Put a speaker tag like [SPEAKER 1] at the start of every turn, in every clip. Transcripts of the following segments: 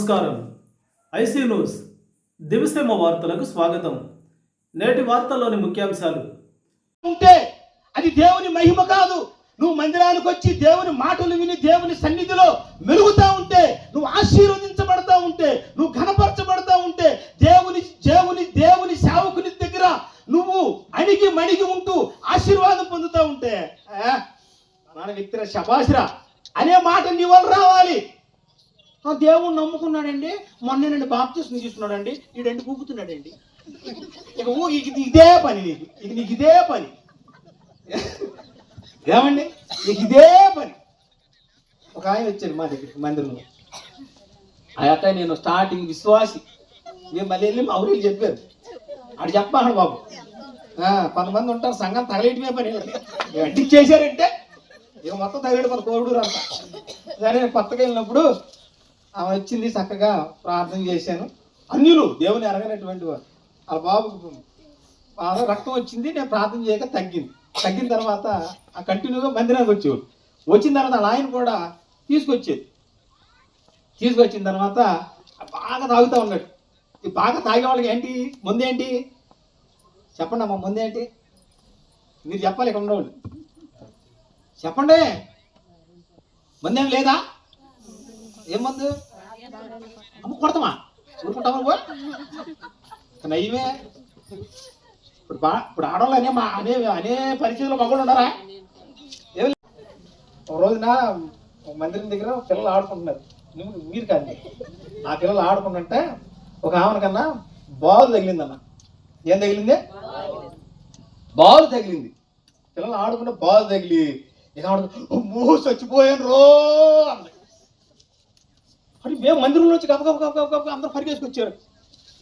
[SPEAKER 1] నమస్కారం. IC news. దివిసేమ వార్తలకు స్వాగతం. నేటి వార్తల్లోని ముఖ్యాంశాలు.
[SPEAKER 2] ఉంటే అది దేవుని మహిమ కాదు. నువ్వు మందిరానికి వచ్చి దేవుని మాటలు విని దేవుని సన్నిధిలో మెరుగుతా ఉంటే నువ్వు ఆశీర్వదించబడతా ఉంటే నువ్వు ఘనపరచబడతా ఉంటే దేవుని దేవుని దేవుని సేవకుని దగ్గర నువ్వు అణిగి మణిగి ఉంటూ ఆశీర్వాదం పొందుతా ఉంటే ఆ, వ్యక్తిరా శబాసిరా అనే మాట నీ వల్ల రావాలి. ఆ దేవుడు నమ్ముకున్నాడండి. మొన్నేనండి బాప్తిస్ని తీసుకున్నాడండి. ఈడండి కూకుతున్నాడండి. ఇక ఊ ఇక ఇది ఇదే పని నీకు. ఇక నీకు ఇదే పని. ఏమండి? నీకు ఇదే పని. ఒక ఆయన వచ్చాడు మా దగ్గరికి మందిరంలో ఆ అత్త నేను స్టార్టింగ్ విశ్వాసి. మేము మళ్ళీ వెళ్ళి మా ఊరికి చెప్పారు ఆడు చెప్పాడు బాబు. కొంతమంది ఉంటారు సంఘం తగలేయటమే పని. అడ్డి చేశారంటే ఇక మొత్తం తగిలేడు మన కోవిడు అంతా. సరే నేను కొత్తగా వెళ్ళినప్పుడు ఆమె వచ్చింది చక్కగా ప్రార్థన చేశాను. అన్యులు దేవుని ఎరగనటువంటి వారు. ఆ బాబు బాగా రక్తం వచ్చింది నేను ప్రార్థన చేయక తగ్గింది. తగ్గిన తర్వాత ఆ కంటిన్యూగా మందిరానికి వచ్చేవాడు. వచ్చిన తర్వాత వాళ్ళ ఆయన కూడా తీసుకొచ్చేది. తీసుకొచ్చిన తర్వాత బాగా తాగుతూ ఉన్నాడు. ఈ బాగా తాగే వాళ్ళకి ఏంటి? ముందేంటి చెప్పండి అమ్మా ముందేంటి మీరు చెప్పాలి ఇక్కడ ఉండవాళ్ళు చెప్పండి. ముందేం లేదా? ఏం మందు అమ్మ కొడతామా ఊరుకుంటామా నువ్వు? నయ్యమే. ఇప్పుడు బా ఇప్పుడు ఆడవాళ్ళు అనే మా అనే అనే పరిస్థితుల్లో మగవాళ్ళు ఉన్నారా? ఏమి ఒక రోజున మందిరం దగ్గర పిల్లలు ఆడుకుంటున్నారు. నువ్వు మీరు కాదు. ఆ పిల్లలు ఆడుకుంటుంటే ఒక ఆమెన కన్నా బాల్ తగిలిందన్న. ఏం తగిలింది? బాల్ తగిలింది. పిల్లలు ఆడుకుంటే బాల్ తగిలి. ఇక ఆడుకుంటే అమ్మో చచ్చిపోయాను రో అన్నది. మరి మేము మందిరంలో వచ్చి గబ గబ గబ గబ గబ అందరూ పరిగేసుకొచ్చారు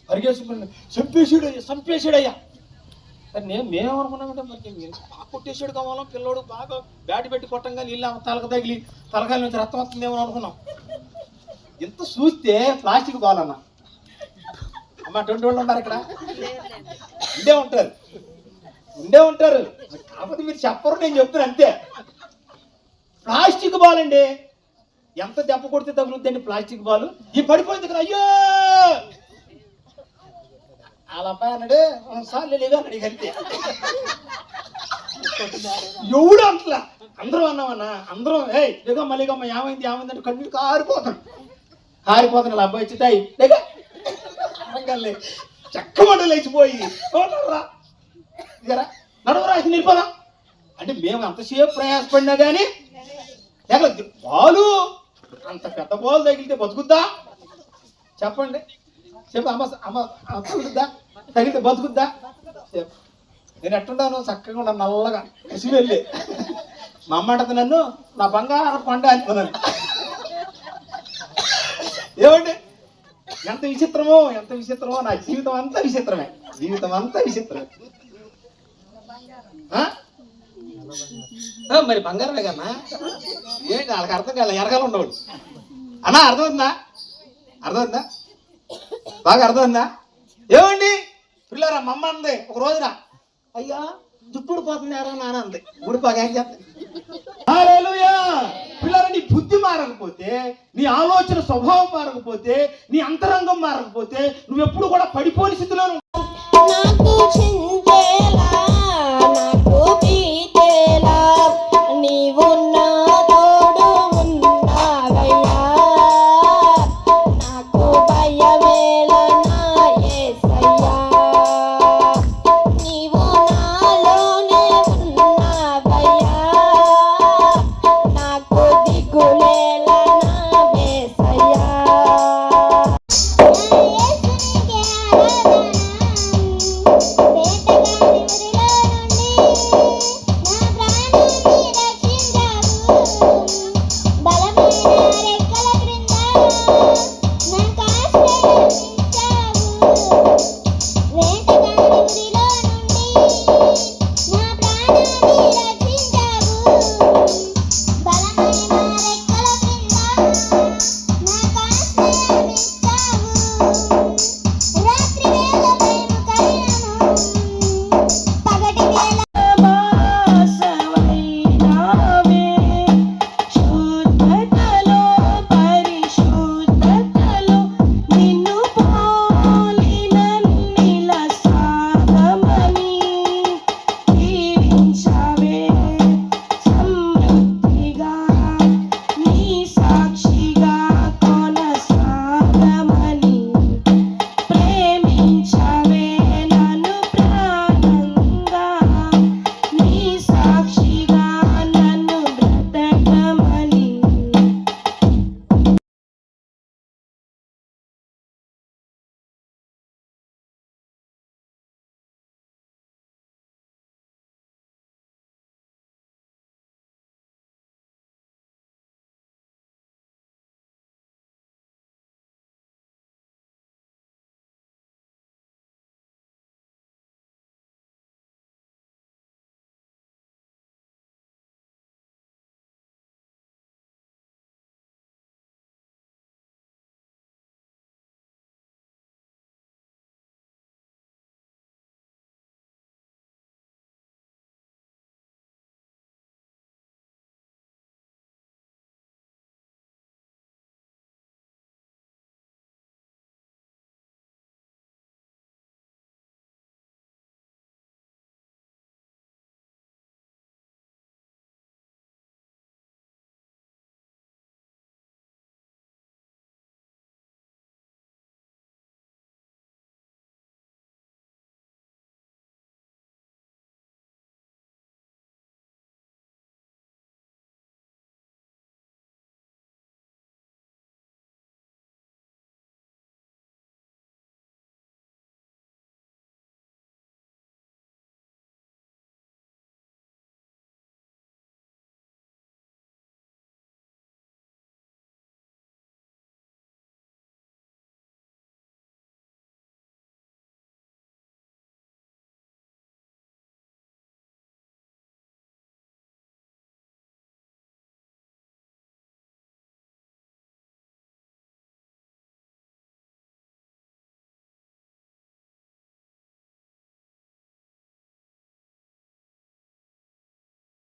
[SPEAKER 2] పరిగేసుకుని చంపేసాడు చంపేసాడయ్యా సరే నేను మేమేమనుకున్నామంటే మరి బాగా కొట్టేసాడు కావాలం పిల్లోడు బాగా బ్యాట్ పెట్టి కొట్టంగా నీళ్ళు తలక తగిలి తలకాయల నుంచి రక్తం వస్తుందేమో అనుకున్నాం. ఇంత చూస్తే ప్లాస్టిక్ బాల్ అన్న అమ్మ అటువంటి వాళ్ళు ఉన్నారు ఇక్కడ. ఉండే ఉంటారు. ఉండే ఉంటారు. కాకపోతే మీరు చెప్పరు నేను చెప్తాను అంతే. ప్లాస్టిక్ బాల్ అండి ఎంత దెబ్బ కొడితే తగులుద్దండి ప్లాస్టిక్ బాల్? ఈ పడిపోయింది కదా అయ్యో! వాళ్ళ అబ్బాయి అన్నాడు సార్లు లేదు అన్నాడు అంతే. ఎవడు అంటలా? అందరం అన్నామన్నా అందరం ఏ లేక మళ్ళీగమ్మ ఏమైంది ఏమైంది అంటే కన్నీరు కారిపోతాడు కారిపోతాను వాళ్ళ అబ్బాయి వచ్చి తాయి లేక చక్కమంట లేచిపోయి "పోతారా? నడవరా ఇది నిలిపోదా అంటే మేము అంతసేపు ప్రయాసపడినా కానీ ఎక్కడ బాలు అంత పెద్ద బోలు తగిలితే బతుకుద్దా? చెప్పండి. చెప్పు అమ్మ అమ్మ తగులుద్దా? తగిలితే బతుకుద్దా? చెప్పు. నేను ఎట్టున్నాను చక్కగా ఉన్నాను నల్లగా. కసి వెళ్ళి. మా అమ్మ అంటది నన్ను నా బంగారం పంట అనుకున్నాను ఏమండి? ఎంత విచిత్రమో ఎంత విచిత్రమో నా జీవితం అంతా విచిత్రమే. జీవితం అంతా విచిత్రమే. ఆ, మరి బంగారమే కన్నా ఏంటి వాళ్ళకి అర్థం కాలే ఎరగాలి ఉండవు అన్నా అర్థమైందా? అర్థమైందా? బాగా అర్థమైందా? ఏమండి? పిల్లరా మమ్మ అంది ఒక రోజున అయ్యా దుప్పుడు పోతుంది ఎరా నాన్న అంది. గుడిపాక ఏం చేస్తా? పిల్లరా నీ బుద్ధి మారకపోతే నీ ఆలోచన స్వభావం మారకపోతే నీ అంతరంగం మారకపోతే నువ్వెప్పుడు కూడా
[SPEAKER 3] పడి